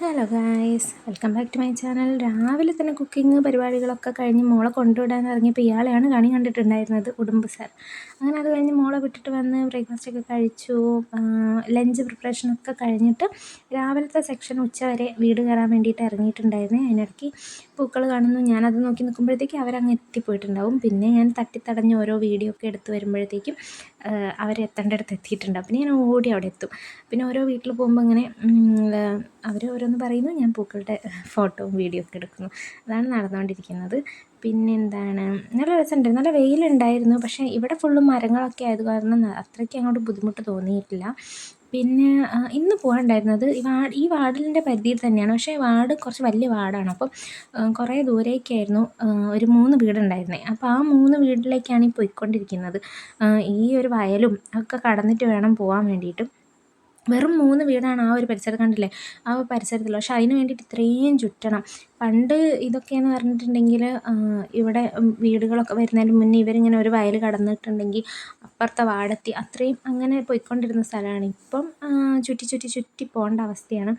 Hello guys welcome back to my channel രാവിലെ തന്നെ cooking പരിപാടികളൊക്കെ കഴിഞ്ഞ് മോളെ കൊണ്ടുവിടാൻ ഇറങ്ങിയപ്പോൾ ഇയാളെയാണ് കണി കണ്ടിട്ടുണ്ടായിരുന്നത് ഉടുമ്പ് സാർ അങ്ങനെ അത് കഴിഞ്ഞ് മോളെ വിട്ടിട്ട് വന്ന് ബ്രേക്ക്ഫാസ്റ്റൊക്കെ കഴിച്ചു. ലഞ്ച് പ്രിപ്പറേഷനൊക്കെ കഴിഞ്ഞിട്ട് രാവിലത്തെ സെക്ഷൻ ഉച്ച വരെ വീട് കയറാൻ വേണ്ടിയിട്ട് ഇറങ്ങിയിട്ടുണ്ടായിരുന്നു. അതിനിടയ്ക്ക് പൂക്കൾ കാണുന്നു. ഞാനത് നോക്കി നിൽക്കുമ്പോഴത്തേക്കും അവരങ്ങ് എത്തിപ്പോയിട്ടുണ്ടാവും. പിന്നെ ഞാൻ തട്ടിത്തടഞ്ഞ് ഓരോ വീഡിയോ ഒക്കെ എടുത്ത് വരുമ്പോഴത്തേക്കും അവരെത്തേണ്ടടുത്ത് എത്തിയിട്ടുണ്ടാവും പിന്നെ ഞാൻ ഓടി അവിടെ എത്തും. പിന്നെ ഓരോ വീട്ടിൽ പോകുമ്പോൾ ഇങ്ങനെ അവർ ഓരോന്ന് പറയുന്നു. ഞാൻ പൂക്കളുടെ ഫോട്ടോയും വീഡിയോ ഒക്കെ എടുക്കുന്നു. അതാണ് നടന്നുകൊണ്ടിരിക്കുന്നത്. പിന്നെ എന്താണ് നല്ല രസമുണ്ട്. നല്ല വെയിലുണ്ടായിരുന്നു. പക്ഷേ ഇവിടെ ഫുള്ളും മരങ്ങളൊക്കെ ആയത് കാരണം അത്രയ്ക്ക് അങ്ങോട്ട് ബുദ്ധിമുട്ട് തോന്നിയിട്ടില്ല. പിന്നെ ഇന്ന് പോകാനുണ്ടായിരുന്നത് ഈ വാർഡ് ഈ വാർഡിന്റെ പരിധിയിൽ തന്നെയാണ്. പക്ഷേ വാർഡ് കുറച്ച് വലിയ വാർഡാണ്. അപ്പം കുറേ ദൂരേക്കായിരുന്നു ഒരു മൂന്ന് വീടുണ്ടായിരുന്നത് അപ്പോൾ ആ മൂന്ന് വീട്ടിലേക്കാണ് ഈ പോയിക്കൊണ്ടിരിക്കുന്നത്. ഈ ഒരു വയലും ഒക്കെ കടന്നിട്ട് വേണം പോകാൻ വേണ്ടിയിട്ട്. വെറും മൂന്ന് വീടാണ് ആ ഒരു പരിസരത്ത് കണ്ടില്ലേ? ആ ഒരു പരിസരത്തിൽ പക്ഷെ അതിന് വേണ്ടിയിട്ട് ഇത്രയും ചുറ്റണം. പണ്ട് ഇതൊക്കെയെന്ന് പറഞ്ഞിട്ടുണ്ടെങ്കിൽ ഇവിടെ വീടുകളൊക്കെ വരുന്നതിന് മുന്നേ ഇവരിങ്ങനെ ഒരു വയൽ കടന്നിട്ടുണ്ടെങ്കിൽ അപ്പുറത്തെ വാടത്തി അത്രയും അങ്ങനെ പോയിക്കൊണ്ടിരുന്ന സ്ഥലമാണ്. ഇപ്പം ചുറ്റി ചുറ്റി ചുറ്റി പോകേണ്ട അവസ്ഥയാണ്.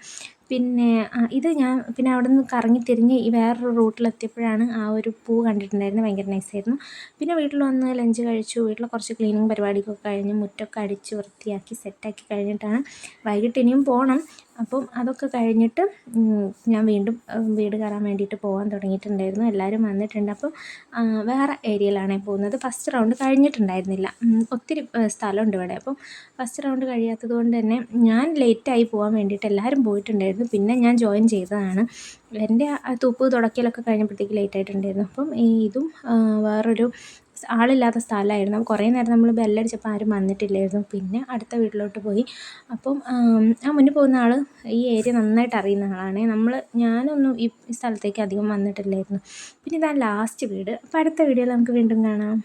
പിന്നെ ഇത് ഞാൻ പിന്നെ അവിടെ നിന്ന് കറങ്ങി തിരിഞ്ഞ് വേറൊരു റൂട്ടിലെത്തിയപ്പോഴാണ് ആ ഒരു പൂ കണ്ടിട്ടുണ്ടായിരുന്നത്. ഭയങ്കര നൈസായിരുന്നു. പിന്നെ വീട്ടിൽ വന്ന് ലഞ്ച് കഴിച്ചു. വീട്ടിൽ കുറച്ച് ക്ലീനിങ് പരിപാടിയൊക്കെ കഴിഞ്ഞ് മുറ്റമൊക്കെ അടിച്ച് വൃത്തിയാക്കി സെറ്റാക്കി കഴിഞ്ഞിട്ടാണ് വൈകിട്ട് ഇനിയും പോകണം അപ്പം അതൊക്കെ കഴിഞ്ഞിട്ട് ഞാൻ വീണ്ടും വീട് കയറാൻ വേണ്ടിയിട്ട് പോകാൻ തുടങ്ങിയിട്ടുണ്ടായിരുന്നു. എല്ലാവരും വന്നിട്ടുണ്ട്. അപ്പം വേറെ ഏരിയയിലാണ് പോകുന്നത്. ഫസ്റ്റ് റൗണ്ട് കഴിഞ്ഞിട്ടുണ്ടായിരുന്നില്ല. ഒത്തിരി സ്ഥലമുണ്ട് ഇവിടെ. അപ്പം ഫസ്റ്റ് റൗണ്ട് കഴിയാത്തത് കൊണ്ട് തന്നെ ഞാൻ ലേറ്റായി പോകാൻ വേണ്ടിയിട്ട് എല്ലാവരും പോയിട്ടുണ്ടായിരുന്നു. പിന്നെ ഞാൻ ജോയിൻ ചെയ്തതാണ്. എന്റെ തൂപ്പ് തുടക്കലൊക്കെ കഴിഞ്ഞപ്പോഴത്തേക്ക് ലേറ്റ് ആയിട്ടുണ്ടായിരുന്നു. അപ്പം ഇതും വേറൊരു ആളില്ലാത്ത സ്ഥലമായിരുന്നു. അപ്പോൾ കുറേ നേരം നമ്മൾ ബെല്ലടിച്ചപ്പോൾ ആരും വന്നിട്ടില്ലായിരുന്നു. പിന്നെ അടുത്ത വീട്ടിലോട്ട് പോയി. അപ്പം ആ മുന്നിൽ പോകുന്ന ആൾ ഈ ഏരിയ നന്നായിട്ട് അറിയുന്ന ആളാണ്. നമ്മൾ ഞാനൊന്നും ഈ സ്ഥലത്തേക്ക് അധികം വന്നിട്ടില്ലായിരുന്നു. പിന്നെ ഇതാ ലാസ്റ്റ് വീട്. അപ്പോൾ അടുത്ത വീഡിയോയിൽ നമുക്ക് വീണ്ടും കാണാം.